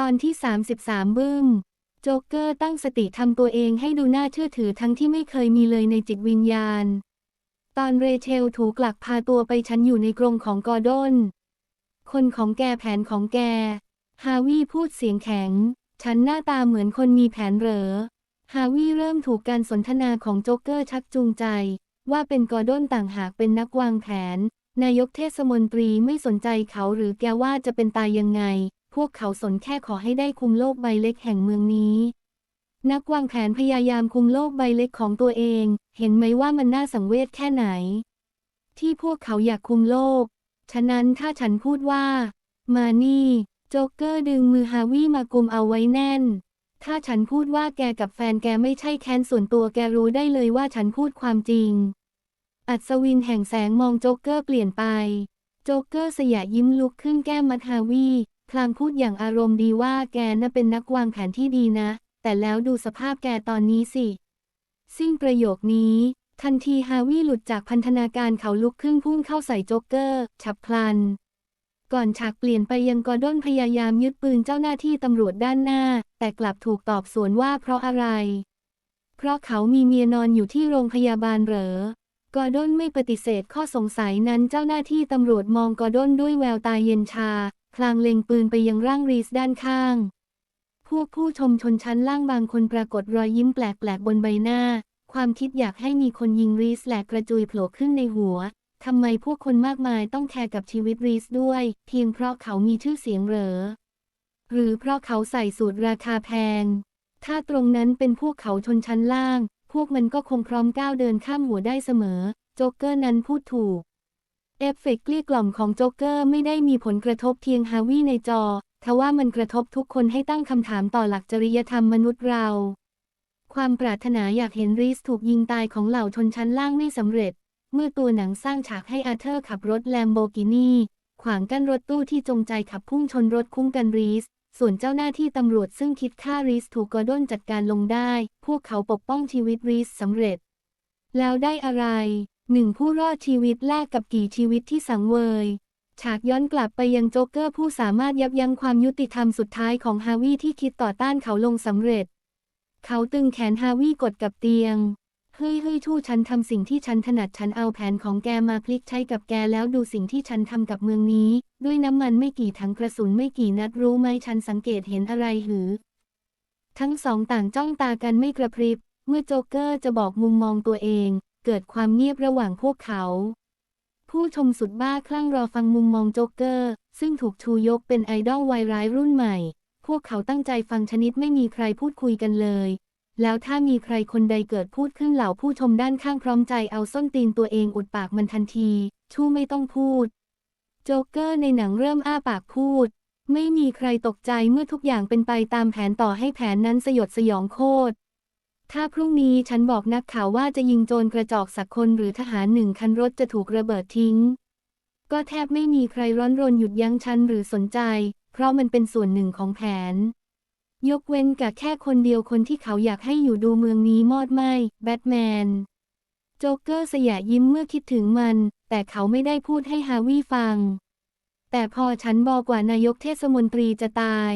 ตอนที่ 33 บึ้ม โจ๊กเกอร์ตั้งสติทำตัวเองให้ดูน่าเชื่อถือทั้งที่ไม่เคยมีเลยในจิตวิญญาณ ตอนเรเชลถูกลักพาตัวไปฉันอยู่ในกรงของกอร์ดอน คนของแกแผนของแก ฮาวิพูดเสียงแข็ง ฉันหน้าตาเหมือนคนมีแผนเหรอ ฮาวิเริ่มถูกการสนทนาของโจ๊กเกอร์ชักจูงใจ ว่าเป็นกอร์ดอนต่างหากเป็นนักวางแผน นายกเทศมนตรีไม่สนใจเขาหรือแกว่าจะเป็นตายยังไง พวกเขาสนแค่ขอให้ได้คุมโลกใบเล็กแห่งเมืองนี้ นักวางแผนพยายามคุมโลกใบเล็กของตัวเอง เห็นไหมว่ามันน่าสังเวชแค่ไหน ที่พวกเขาอยากคุมโลก ฉะนั้นถ้าฉันพูดว่า มานี่ โจ๊กเกอร์ดึงมือฮาวิมากุมเอาไว้แน่น ถ้าฉันพูดว่าแกกับแฟนแกไม่ใช่แค้นส่วนตัวแกรู้ได้เลยว่าฉันพูดความจริง อัศวินแห่งแสงมองโจ๊กเกอร์เปลี่ยนไป โจ๊กเกอร์สยะยิ้มลุกขึ้นแก้มมัดฮาวิ พลางพูดอย่างอารมณ์ดีว่าแกน่ะเป็นนักวางแผนที่ดีนะ แต่แล้วดูสภาพแกตอนนี้สิ สิ้นประโยคนี้ ทันทีฮาวิหลุดจากพันธนาการเขาลุกขึ้นพุ่งเข้าใส่โจ๊กเกอร์ ฉับพลัน ก่อนฉากเปลี่ยนไปยังกอร์ดอนพยายามยึดปืนเจ้าหน้าที่ตำรวจด้านหน้า แต่กลับถูกตอบสวนว่าเพราะอะไร เพราะเขามีเมียนอนอยู่ที่โรงพยาบาลเหรอกอร์ดอนไม่ปฏิเสธข้อสงสัยนั้นเจ้าหน้าที่ตำรวจมองกอร์ดอนด้วยแววตาเย็นชา พลางเล็งปืนไปยังร่างรีสด้านข้าง พวกผู้ชมชนชั้นล่างบางคนปรากฏรอยยิ้มแปลกๆบนใบหน้า ความคิดอยากให้มีคนยิงรีสแหลกกระจุยโผล่ขึ้นในหัวทำไมพวกคนมากมายต้องแคร์กับชีวิตรีสด้วย เพียงเพราะเขามีชื่อเสียงเหรอ หรือเพราะเขาใส่สูตรราคาแพง ถ้าตรงนั้นเป็นพวกเขาชนชั้นล่าง พวกมันก็คงพร้อมก้าวเดินข้ามหัวได้เสมอ โจ๊กเกอร์นั้นพูดถูก เอฟเฟกต์เกลี้ยกล่อมของโจ๊กเกอร์ไม่ได้มีผลกระทบเพียงฮาวิในจอ ทว่ามันกระทบทุกคนให้ตั้งคำถามต่อหลักจริยธรรมมนุษย์เรา ความปรารถนาอยากเห็นรีสถูกยิงตายของเหล่าชนชั้นล่างไม่สำเร็จ เมื่อตัวหนังสร้างฉากให้อาเธอร์ขับรถแลมโบกินีขวางกั้นรถตู้ที่จงใจขับพุ่งชนรถคุ้มกันรีส ส่วนเจ้าหน้าที่ตำรวจซึ่งคิดฆ่ารีสถูกกอร์ดอนจัดการลงได้ พวกเขาปกป้องชีวิตรีสสำเร็จ แล้วได้อะไร หนึ่งผู้รอดชีวิตแลกกับกี่ชีวิตที่สังเวย ฉากย้อนกลับไปยังโจ๊กเกอร์ผู้สามารถยับยั้งความยุติธรรมสุดท้ายของฮาวิที่คิดต่อต้านเขาลงสำเร็จ เขาตึงแขนฮาวิกดกับเตียง เฮ้ยเฮ้ยทู่ฉันทำสิ่งที่ฉันถนัดฉันเอาแผนของแกมาพลิกใช้กับแกแล้วดูสิ่งที่ฉันทำกับเมืองนี้ ด้วยน้ำมันไม่กี่ถังกระสุนไม่กี่นัดรู้ไหมฉันสังเกตเห็นอะไรหือ ทั้งสองต่างจ้องตากันไม่กระพริบเมื่อโจ๊กเกอร์จะบอกมุมมองตัวเอง เกิดความเงียบระหว่างพวกเขา ผู้ชมสุดบ้าคลั่งรอฟังมุมมองโจ๊กเกอร์ ซึ่งถูกชูยกเป็นไอดอลวัยร้ายรุ่นใหม่ พวกเขาตั้งใจฟังชนิดไม่มีใครพูดคุยกันเลย แล้วถ้ามีใครคนใดเกิดพูดขึ้นเหล่าผู้ชมด้านข้างพร้อมใจเอาส้นตีนตัวเองอุดปากมันทันที ชู่ไม่ต้องพูด โจ๊กเกอร์ในหนังเริ่มอ้าปากพูด ไม่มีใครตกใจเมื่อทุกอย่างเป็นไปตามแผนต่อให้แผนนั้นสยดสยองโคตร ถ้าพรุ่งนี้ฉันบอกนักข่าวว่าจะยิงโจรกระจอกสักคนหรือทหารหนึ่งคันรถจะถูกระเบิดทิ้ง ก็แทบไม่มีใครร้อนรนหยุดยั้งฉันหรือสนใจ เพราะมันเป็นส่วนหนึ่งของแผน ยกเว้นกับแค่คนเดียวคนที่เขาอยากให้อยู่ดูเมืองนี้มอดไหมแบทแมน โจ๊กเกอร์สยะยิ้มเมื่อคิดถึงมัน แต่เขาไม่ได้พูดให้ฮาวิฟัง แต่พอฉันบอกว่านายกเทศมนตรีจะตาย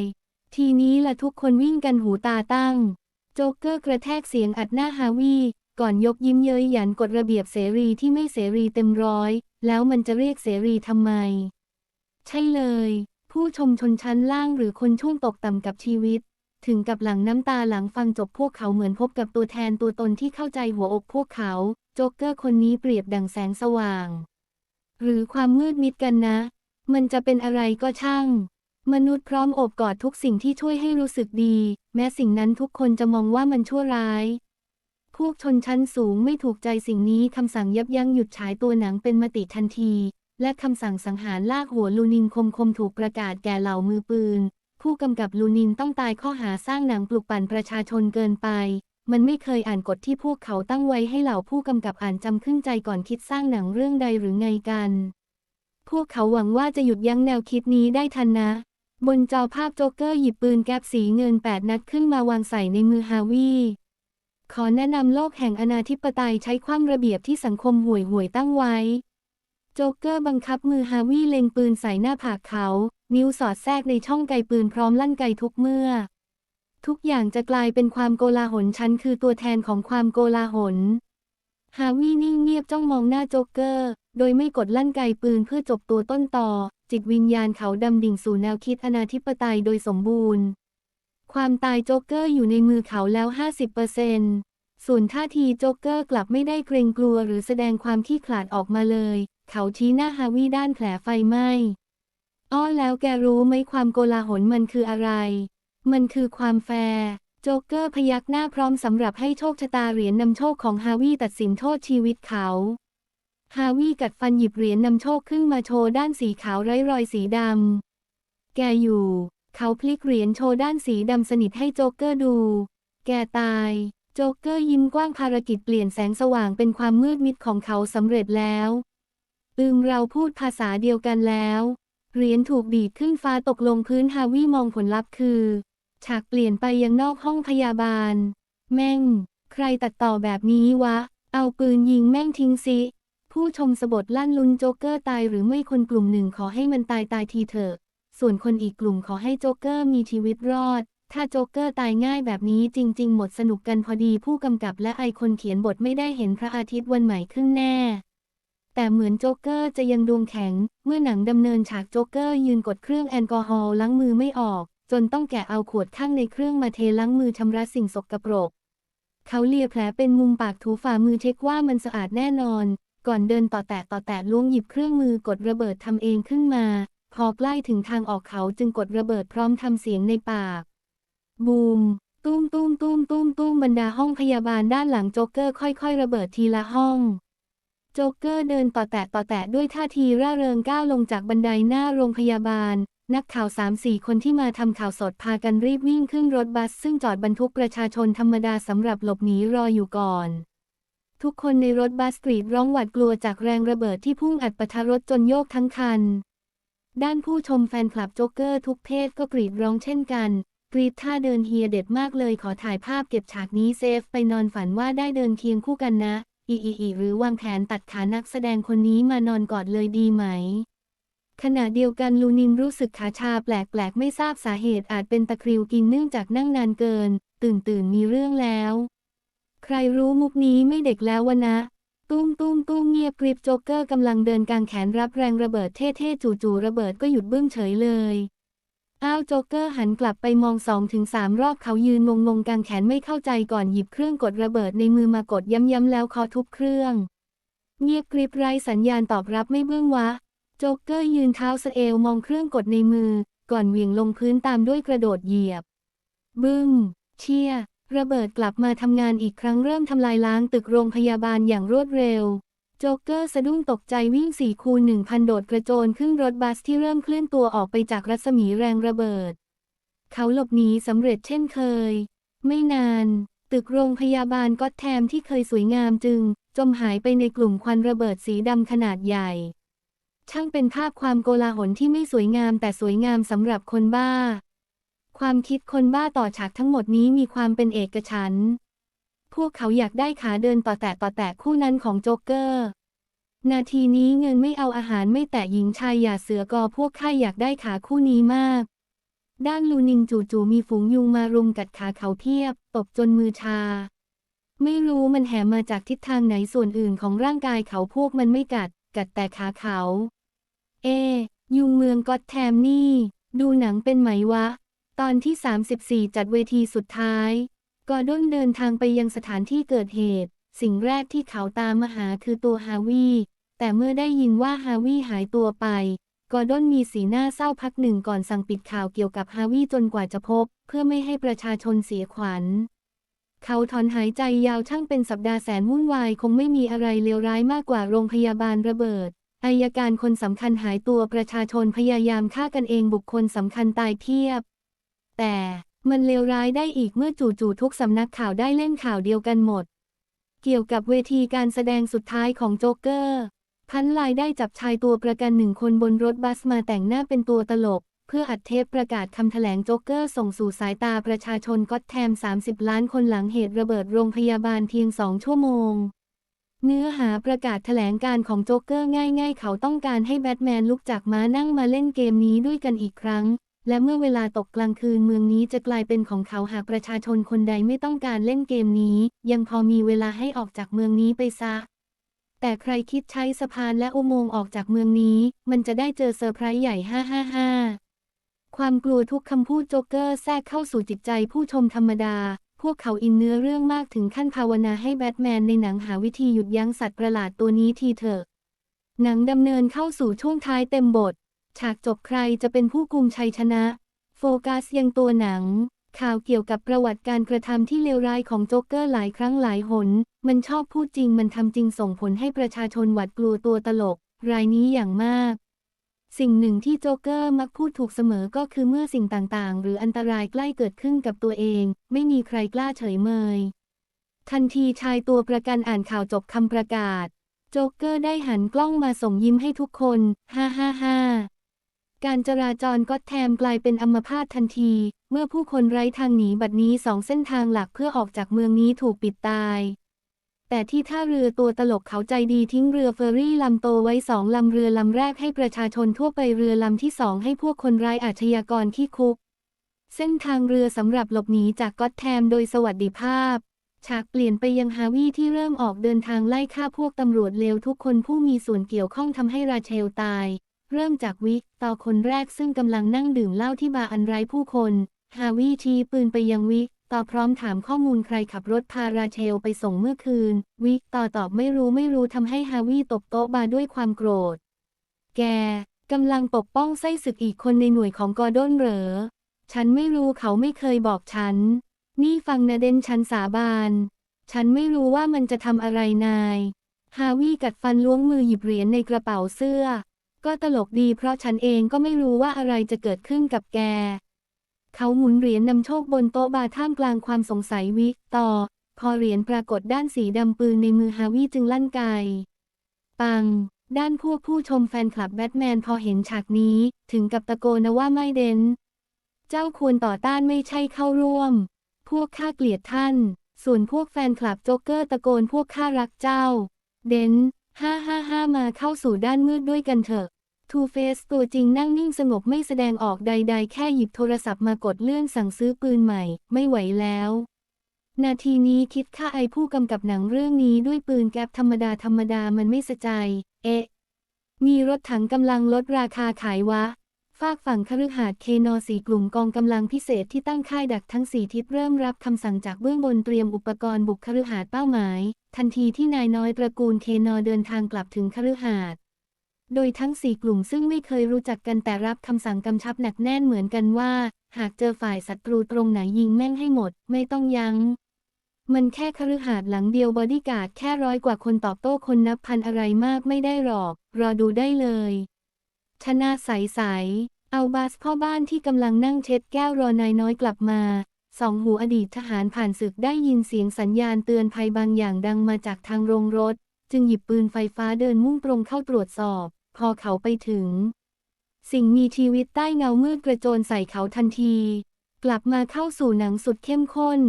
ทีนี้ละทุกคนวิ่งกันหูตาตั้ง จ๊กเกอร์กระแทกเสียงอัดหน้าฮาวิก่อนยกยิ้มเย้ยหยันกฎระเบียบเสรีที่ไม่เสรีเต็มร้อย แล้วมันจะเรียกเสรีทำไม ใช่เลย ผู้ชมชนชั้นล่างหรือคนช่วงตกต่ำกับชีวิต ถึงกับหลังน้ำตาหลังฟังจบพวกเขาเหมือนพบกับตัวแทนตัวตนที่เข้าใจหัวอกพวกเขา โจ๊กเกอร์คนนี้เปรียบดังแสงสว่าง หรือความมืดมิดกันนะ มันจะเป็นอะไรก็ช่าง มนุษย์พร้อมโอบกอดทุกสิ่งที่ช่วยให้รู้สึกดี แม้สิ่งนั้นทุกคนจะมองว่ามันชั่วร้าย พวกชนชั้นสูงไม่ถูกใจสิ่งนี้คำสั่งยับยั้งหยุดฉายตัวหนังเป็นมติทันที และคำสั่งสังหารลากหัวลูนินคมคมถูกประกาศแก่เหล่ามือปืน ผู้กำกับลูนินต้องตายข้อหาสร้างหนังปลุกปั่นประชาชนเกินไป มันไม่เคยอ่านกฎที่พวกเขาตั้งไว้ให้เหล่าผู้กำกับอ่านจำขึ้นใจก่อนคิดสร้างหนังเรื่องใดหรือไงกัน พวกเขาหวังว่าจะหยุดยั้งแนวคิดนี้ได้ทันนะ บนจอภาพโจ๊กเกอร์หยิบปืนแก๊ปสีเงินแปดนัดขึ้นมาวางใส่ในมือฮาวิขอแนะนำโลกแห่งอนาธิปไตยใช้ความระเบียบที่สังคมห่วยห่วยตั้งไว้ โจ๊กเกอร์บังคับมือฮาวิเล็งปืนใส่หน้าผากเขา นิ้วสอดแทรกในช่องไกปืนพร้อมลั่นไกทุกเมื่อ ทุกอย่างจะกลายเป็นความโกลาหลฉันคือตัวแทนของความโกลาหลฮาวินิ่งเงียบจ้องมองหน้าโจ๊กเกอร์ โดยไม่กดลั่นไกปืนเพื่อจบตัวต้นต่อ จิตวิญญาณเขาดำดิ่งสู่แนวคิดอนาธิปไตยโดยสมบูรณ์ ความตายโจ๊กเกอร์อยู่ในมือเขาแล้ว 50%ส่วนท่าทีโจ๊กเกอร์กลับไม่ได้เกรงกลัวหรือแสดงความขี้ขลาดออกมาเลย เขาชี้หน้าฮาวิด้านแผลไฟไหม้ อ้อแล้วแกรู้ไหมความโกลาหลมันคืออะไร มันคือความแฟร์โจ๊กเกอร์พยักหน้าพร้อมสำหรับให้โชคชะตาเหรียญนำโชคของฮาวิตัดสินโทษชีวิตเขา ฮาวิกัดฟันหยิบเหรียญนำโชคขึ้นมาโชว์ด้านสีขาวไร้รอยสีดำ แกอยู่ เขาพลิกเหรียญโชว์ด้านสีดำสนิทให้โจ๊กเกอร์ดู แกตาย โจ๊กเกอร์ยิ้มกว้างภารกิจเปลี่ยนแสงสว่างเป็นความมืดมิดของเขาสำเร็จแล้วอึมเราพูดภาษาเดียวกันแล้ว เหรียญถูกดีดขึ้นฟ้าตกลงพื้นฮาวิมองผลลัพธ์คือ ฉากเปลี่ยนไปยังนอกห้องพยาบาล แม่ง ใครตัดต่อแบบนี้วะ เอาปืนยิงแม่งทิ้งสิ ผู้ชมสบทลั่นลุนโจ๊กเกอร์ตายหรือไม่คนกลุ่มหนึ่งขอให้มันตายตายทีเถอะ ส่วนคนอีกกลุ่มขอให้โจ๊กเกอร์มีชีวิตรอด ถ้าโจ๊กเกอร์ตายง่ายแบบนี้จริง ๆ หมดสนุกกันพอดีผู้กำกับและไอคนเขียนบทไม่ได้เห็นพระอาทิตย์วันใหม่ขึ้นแน่ แต่เหมือนโจ๊กเกอร์จะยังดวงแข็ง เมื่อหนังดำเนินฉากโจ๊กเกอร์ยืนกดเครื่องแอลกอฮอล์ล้างมือไม่ออก จนต้องแกะเอาขวดข้างในเครื่องมาเทล้างมือชำระสิ่งสกปรกเขาเลียแผลเป็นมุมปากถูฝ่ามือเช็คว่ามันสะอาดแน่นอน ก่อนเดินต่อแตะต่อแตะล้วงหยิบเครื่องมือกดระเบิดทำเองขึ้นมา พอใกล้ถึงทางออกเขาจึงกดระเบิดพร้อมทำเสียงในปาก บูม ตุ้มตุ้มตุ้มตุ้มตุ้มบรรดาห้องพยาบาลด้านหลังโจ๊กเกอร์ค่อย ๆ ระเบิดทีละห้องโจ๊กเกอร์เดินต่อแตะต่อแตะด้วยท่าทีร่าเริงก้าวลงจากบันไดหน้าโรงพยาบาล นักข่าวสามสี่คนที่มาทำข่าวสดพากันรีบวิ่งขึ้นรถบัส ซึ่งจอดบรรทุกประชาชนธรรมดาสำหรับหลบหนีรออยู่ก่อน ทุกคนในรถบัสกรีดร้องหวาดกลัวจากแรงระเบิดที่พุ่งอัดปะทะรถจนโยกทั้งคัน ด้านผู้ชมแฟนคลับโจ๊กเกอร์ทุกเพศก็กรีดร้องเช่นกัน กรีดท่าเดินเฮียเด็ดมากเลยขอถ่ายภาพเก็บฉากนี้เซฟไปนอนฝันว่าได้เดินเคียงคู่กันนะ อีอีอีหรือวางแผนตัดขานักแสดงคนนี้มานอนกอดเลยดีไหม ขณะเดียวกันลูนินรู้สึกขาชาแปลกๆ ไม่ทราบสาเหตุอาจเป็นตะคริวกินเนื่องจากนั่งนานเกิน ตื่นตื่นมีเรื่องแล้ว ใครรู้มุกนี้ไม่เด็กแล้ววะนะ ตุ้มตุ้มตุ้มเงียบกริบโจ๊กเกอร์กำลังเดินกลางแขนรับแรงระเบิดเท่ๆจู่ๆระเบิดก็หยุดบึ้มเฉยเลยอ้าวโจ๊กเกอร์หันกลับไปมองสองถึงสามรอบเขายืนงงๆกลางแขนไม่เข้าใจก่อนหยิบเครื่องกดระเบิดในมือมากดย้ำๆแล้วเคาะทุบเครื่อง เงียบกริบไร้สัญญาณตอบรับไม่เบื้องวะ โจ๊กเกอร์ยืนเท้าสเอวมองเครื่องกดในมือ ก่อนเหวี่ยงลงพื้นตามด้วยกระโดดเหยียบ บึ้ม เชีย ระเบิดกลับมาทำงานอีกครั้งเริ่มทำลายล้างตึกโรงพยาบาลอย่างรวดเร็ว โจ๊กเกอร์สะดุ้งตกใจวิ่งสี่คูณหนึ่งพันโดดกระโจนขึ้นรถบัสที่เริ่มเคลื่อนตัวออกไปจากรัศมีแรงระเบิด เขาหลบหนีสำเร็จเช่นเคย ไม่นาน ตึกโรงพยาบาลก็แทมที่เคยสวยงามจึง จมหายไปในกลุ่มควันระเบิดสีดำขนาดใหญ่ ช่างเป็นภาพความโกลาหลที่ไม่สวยงามแต่สวยงามสำหรับคนบ้า ความคิดคนบ้าต่อฉากทั้งหมดนี้มีความเป็นเอกฉันท์พวกเขาอยากได้ขาเดินต่อแตะต่อแตะคู่นั้นของโจ๊กเกอร์ นาทีนี้เงินไม่เอาอาหารไม่แตะหญิงชายอย่าเสือกอพวกข้าอยากได้ขาคู่นี้มาก ด้านลูนิงจู่ๆมีฝูงยุงมารุมกัดขาเขาเพียบ ตบจนมือชา ไม่รู้มันแหมมาจากทิศทางไหนส่วนอื่นของร่างกายเขาพวกมันไม่กัด กัดแต่ขาเขา เอ ยุงเมืองก็แทมนี่ ดูหนังเป็นไหมวะ ตอนที่ 34 จัดเวทีสุดท้าย กอร์ดอนเดินทางไปยังสถานที่เกิดเหตุ สิ่งแรกที่เขาตามมาหาคือตัวฮาวิแต่เมื่อได้ยินว่าฮาวิหายตัวไป กอร์ดอนมีสีหน้าเศร้าพักหนึ่งก่อนสั่งปิดข่าวเกี่ยวกับฮาวิจนกว่าจะพบ เพื่อไม่ให้ประชาชนเสียขวัญ เขาถอนหายใจยาวช่างเป็นสัปดาห์แสนวุ่นวายคงไม่มีอะไรเลวร้ายมากกว่าโรงพยาบาลระเบิดอายการคนสำคัญหายตัวประชาชนพยายามฆ่ากันเองบุคคลสำคัญตายเพียบ แต่มันเลวร้ายได้อีกเมื่อจู่ๆทุกสำนักข่าวได้เล่นข่าวเดียวกันหมด เกี่ยวกับเวทีการแสดงสุดท้ายของโจ๊กเกอร์พันลายได้จับชายตัวประกันหนึ่งคนบนรถบัสมาแต่งหน้าเป็นตัวตลก เพื่ออัดเทปประกาศคำแถลงโจ๊กเกอร์ส่งสู่สายตาประชาชนก็อตแทม 30 ล้านคนหลังเหตุระเบิดโรงพยาบาลเพียงสองชั่วโมง เนื้อหาประกาศแถลงการของโจ๊กเกอร์ง่าย ๆ เขาต้องการให้แบทแมนลุกจากม้านั่งมาเล่นเกมนี้ด้วยกันอีกครั้ง และเมื่อเวลาตกกลางคืนเมืองนี้จะกลายเป็นของเขาหากประชาชนคนใดไม่ต้องการเล่นเกมนี้ ยังพอมีเวลาให้ออกจากเมืองนี้ไปซะ แต่ใครคิดใช้สะพานและอุโมงค์ออกจากเมืองนี้ มันจะได้เจอเซอร์ไพรส์ใหญ่ 555 ความกลัวทุกคำพูดโจ๊กเกอร์แทรกเข้าสู่จิตใจผู้ชมธรรมดา พวกเขาอินเนื้อเรื่องมากถึงขั้นภาวนาให้แบทแมนในหนังหาวิธีหยุดยั้งสัตว์ประหลาดตัวนี้ทีเถอะหนังดำเนินเข้าสู่ช่วงท้ายเต็มบท ฉากจบใครจะเป็นผู้กุมชัยชนะ โฟกัสยังตัวหนัง ข่าวเกี่ยวกับประวัติการกระทำที่เลวร้ายของโจ๊กเกอร์หลายครั้งหลายหน มันชอบพูดจริงมันทำจริงส่งผลให้ประชาชนหวาดกลัวตัวตลก รายนี้อย่างมาก สิ่งหนึ่งที่โจ๊กเกอร์มักพูดถูกเสมอก็คือเมื่อสิ่งต่างๆ หรืออันตรายใกล้เกิดขึ้นกับตัวเอง ไม่มีใครกล้าเฉยเมย ทันทีชายตัวประกันอ่านข่าวจบคำประกาศ โจ๊กเกอร์ได้หันกล้องมาส่งยิ้มให้ทุกคน ฮ่าฮ่าฮ่า การจราจรก็แทมกลายเป็นอัมพาตทันที เมื่อผู้คนไร้ทางหนีบัดนี้สองเส้นทางหลักเพื่อออกจากเมืองนี้ถูกปิดตาย แต่ที่ท่าเรือตัวตลกเขาใจดีทิ้งเรือเฟอร์รี่ลำโตไว้สองลำเรือลำแรกให้ประชาชนทั่วไปเรือลำที่สองให้พวกคนร้ายอาชญากรขี้คุก เส้นทางเรือสำหรับหลบหนีจากก็อตแทมโดยสวัสดิภาพฉากเปลี่ยนไปยังฮาวีที่เริ่มออกเดินทางไล่ฆ่าพวกตำรวจเลวทุกคนผู้มีส่วนเกี่ยวข้องทำให้ราเชลตาย เริ่มจากวิกต่อคนแรกซึ่งกำลังนั่งดื่มเหล้าที่บาร์อันไร้ผู้คน ฮาวีชี้ปืนไปยังวิกต่อพร้อมถามข้อมูลใครขับรถพาราเชลไปส่งเมื่อคืน วิกต่อตอบไม่รู้ไม่รู้ทำให้ฮาวีตบโต๊ะบาร์ด้วยความโกรธ แกกำลังปกป้องไส้ศึกอีกคนในหน่วยของกอร์ดอนเหรอ ฉันไม่รู้เขาไม่เคยบอกฉัน นี่ฟังนะเดนฉันสาบาน ฉันไม่รู้ว่ามันจะทำอะไรนาย ฮาวีกัดฟันล้วงมือหยิบเหรียญในกระเป๋าเสื้อ ก็ตลกดีเพราะฉันเองก็ไม่รู้ว่าอะไรจะเกิดขึ้นกับแก เขาหมุนเหรียญนำโชคบนโต๊ะบาร์ท่ามกลางความสงสัยวิกต่อ พอเหรียญปรากฏด้านสีดำปืนในมือฮาวีจึงลั่นไกปัง ด้านพวกผู้ชมแฟนคลับแบทแมนพอเห็นฉากนี้ ถึงกับตะโกนนะว่าไม่เดนเจ้าควรต่อต้านไม่ใช่เข้าร่วม พวกข้าเกลียดท่าน ส่วนพวกแฟนคลับโจ๊กเกอร์ตะโกนพวกข้ารักเจ้า เดนห้าห้าห้ามาเข้าสู่ด้านมืดด้วยกันเถอะ ทูเฟสตัวจริงนั่งนิ่งสงบไม่แสดงออกใด ๆ แค่หยิบโทรศัพท์มากดเลื่อนสั่งซื้อปืนใหม่ ไม่ไหวแล้ว นาทีนี้คิดค่าไอผู้กำกับหนังเรื่องนี้ด้วยปืนแก๊ปธรรมดาธรรมดามันไม่สะใจ เอ๊ะ มีรถถังกำลังลดราคาขายวะ ฝากฝั่งคฤหาสน์เคนอสีกลุ่มกองกำลังพิเศษที่ตั้งค่ายดักทั้งสี่ทิศเริ่มรับคำสั่งจากเบื้องบนเตรียมอุปกรณ์บุกคฤหาสน์เป้าหมาย ทันทีที่นายน้อยตระกูลเคนอเดินทางกลับถึงคฤหาสน์ โดยทั้งสี่กลุ่มซึ่งไม่เคยรู้จักกันแต่รับคำสั่งกำชับหนักแน่นเหมือนกันว่า หากเจอฝ่ายศัตรูตรงไหนยิงแม่งให้หมด ไม่ต้องยัง้ง มันแค่คฤหาสน์หลังเดียวบอดี้การ์ดแค่ร้อยกว่าคนตอบโต้คนนับพันอะไรมากไม่ได้หรอก รอดูได้เลยชนะใสๆเอาบาสพ่อบ้านที่กำลังนั่งเช็ดแก้วรอนายน้อยกลับมาสองหูอดีตทหารผ่านศึกได้ยินเสียงสัญญาณเตือนภัยบางอย่างดังมาจากทางโรงรถ จึงหยิบปืนไฟฟ้าเดินมุ่งตรงเข้าตรวจสอบ พอเขาไปถึง สิ่งมีชีวิตใต้เงามืดกระโจนใส่เขาทันที กลับมาเข้าสู่หนังสุดเข้มข้น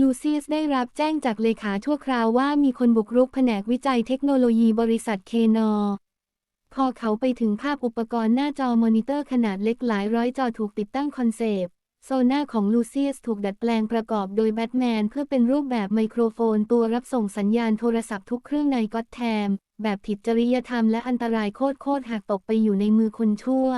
ลูเซียสได้รับแจ้งจากเลขาชั่วคราวว่ามีคนบุกรุกแผนกวิจัยเทคโนโลยีบริษัทเคนอพอเขาไปถึงภาพอุปกรณ์หน้าจอมอนิเตอร์ขนาดเล็กหลายร้อยจอถูกติดตั้งคอนเซปต์โซน่าของลูเซียสถูกดัดแปลงประกอบโดยแบทแมนเพื่อเป็นรูปแบบไมโครโฟนตัวรับส่งสัญญาณโทรศัพท์ทุกเครื่องในก็อตแทม แบบผิดจริยธรรมและอันตรายโคตรๆหากตกไปอยู่ในมือคนชั่ว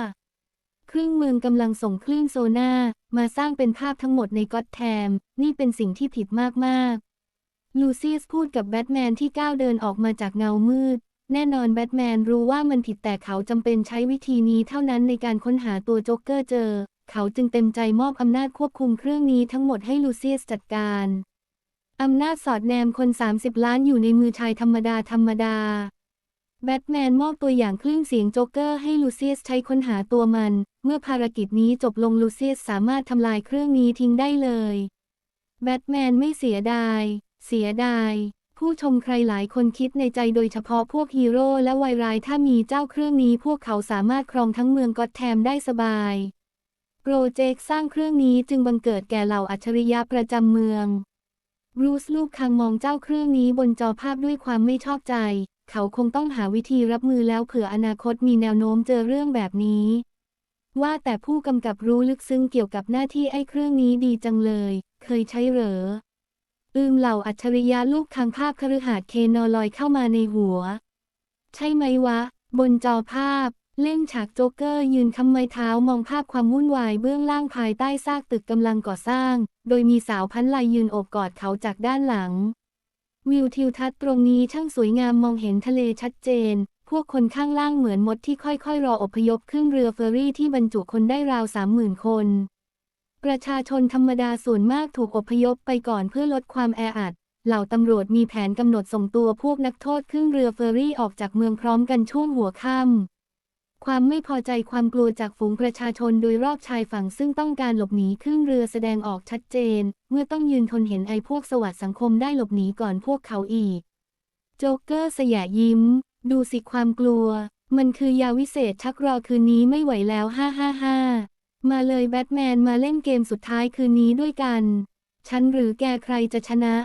เครื่องเมืองกำลังส่งคลื่นโซน่ามาสร้างเป็นภาพทั้งหมดในก็อตแทม นี่เป็นสิ่งที่ผิดมาก ๆ ลูซีสพูดกับแบทแมนที่ก้าวเดินออกมาจากเงามืด แน่นอนแบทแมนรู้ว่ามันผิดแต่เขาจำเป็นใช้วิธีนี้เท่านั้นในการค้นหาตัวโจ๊กเกอร์เจอ เขาจึงเต็มใจมอบอำนาจควบคุมเครื่องนี้ทั้งหมดให้ลูซีสจัดการ อำนาจสอดแนมคน 30 ล้านอยู่ในมือชายธรรมดาธรรมดา แบทแมนมอบตัวอย่างคลื่นเสียงโจ๊กเกอร์ให้ลูเซียสใช้ค้นหาตัวมัน เมื่อภารกิจนี้จบลงลูเซียสสามารถทำลายเครื่องนี้ทิ้งได้เลย แบทแมนไม่เสียดาย เสียดาย ผู้ชมใครหลายคนคิดในใจโดยเฉพาะพวกฮีโร่และวายร้ายถ้ามีเจ้าเครื่องนี้พวกเขาสามารถครองทั้งเมืองก็อตแทมได้สบาย โปรเจกต์สร้างเครื่องนี้จึงบังเกิดแก่เหล่าอัจฉริยะประจำเมือง รูซลูกคังมองเจ้าเครื่องนี้บนจอภาพด้วยความไม่ชอบใจ เขาคงต้องหาวิธีรับมือแล้วเผื่ออนาคตมีแนวโน้มเจอเรื่องแบบนี้ ว่าแต่ผู้กำกับรู้ลึกซึ้งเกี่ยวกับหน้าที่ไอ้เครื่องนี้ดีจังเลย เคยใช้เหรอ อืมเหล่าอัจฉริยะลูกทางภาพคฤหาสน์เคนอลอยเข้ามาในหัว ใช่ไหมวะ บนจอภาพ เล่นฉากโจ๊กเกอร์ยืนคำไม้เท้ามองภาพความวุ่นวายเบื้องล่างภายใต้ซากตึกกำลังก่อสร้าง โดยมีสาวพันลายยืนโอบกอดเขาจากด้านหลัง วิวทิวทัศน์ตรงนี้ช่างสวยงามมองเห็นทะเลชัดเจน พวกคนข้างล่างเหมือนมดที่ค่อยๆ รออพยพขึ้นเรือเฟอร์รี่ที่บรรจุคนได้ราวสามหมื่นคน ประชาชนธรรมดาส่วนมากถูกอพยพไปก่อนเพื่อลดความแออัดเหล่าตำรวจมีแผนกำหนดส่งตัวพวกนักโทษขึ้นเรือเฟอร์รี่ออกจากเมืองพร้อมกันช่วงหัวค่ำ ความไม่พอใจความกลัวจากฝูงประชาชนโดยรอบชายฝั่งซึ่งต้องการหลบหนีขึ้นเรือแสดงออกชัดเจน เมื่อต้องยืนทนเห็นไอ้พวกสวัสดสังคมได้หลบหนีก่อนพวกเขาอีก โจ๊กเกอร์สยะยิ้ม ดูสิความกลัว มันคือยาวิเศษชักรอคืนนี้ไม่ไหวแล้วฮ่าฮ่าฮ่ามาเลยแบทแมนมาเล่นเกมสุดท้ายคืนนี้ด้วยกัน ฉันหรือแกใครจะชนะ